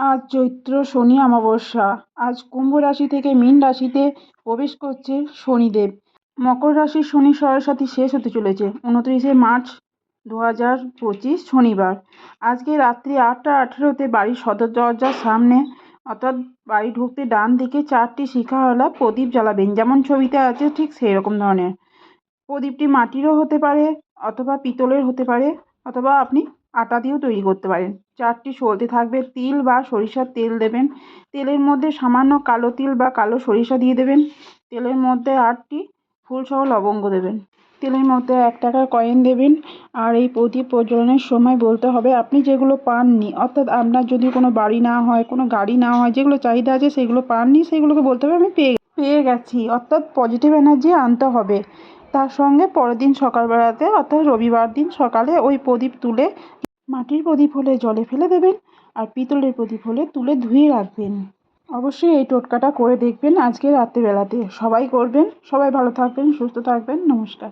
আজ চৈত্র শনি অমাবস্যা। আজ কুম্ভ রাশি থেকে মীন রাশিতে প্রবেশ করছে শনিদেব। মকর রাশির শনি সরস্বতী শেষ হতে চলেছে, উনত্রিশে মার্চ দু হাজার পঁচিশ শনিবার। আজকে রাত্রি আটটা আঠেরোতে বাড়ির সদর দরজার সামনে, অর্থাৎ বাড়ি ঢুকতে ডান দিকে চারটি শিখাওয়ালা প্রদীপ জ্বালাবেন। যেমন ছবিতে আছে, ঠিক সেই রকম ধরনের। প্রদীপটি মাটিরও হতে পারে, অথবা পিতলের হতে পারে, অথবা আপনি আটা দিয়েও তৈরি করতে পারেন। চারটি সলতে থাকবে, তিল বা সরিষার তেল দেবেন। তেলের মধ্যে সামান্য কালো তিল বা কালো সরিষা দিয়ে দেবেন। তেলের মধ্যে আটটি ফুলসহ লবঙ্গ দেবেন। তেলের মধ্যে এক টাকার কয়েন দেবেন। আর এই প্রদীপ প্রজ্বলনের সময় বলতে হবে, আপনি যেগুলো পাননি, অর্থাৎ আপনার যদি কোনো বাড়ি না হয়, কোনো গাড়ি না হয়, যেগুলো চাহিদা আছে সেগুলো পাননি, সেগুলোকে বলতে হবে, আমি পেয়ে পেয়ে গেছি। অর্থাৎ পজিটিভ এনার্জি আনতে হবে। তার সঙ্গে পরের দিন সকালবেলাতে, অর্থাৎ রবিবার দিন সকালে ওই প্রদীপ তুলে মাটির প্রদীপ হলে জলে ফেলে দেবেন আর পিতলের প্রদীপ হলে তুলে ধুয়ে রাখবেন। অবশ্যই এই টোটকাটা করে দেখবেন আজকে রাত্রেবেলাতে। সবাই করবেন, সবাই ভালো থাকবেন, সুস্থ থাকবেন। নমস্কার।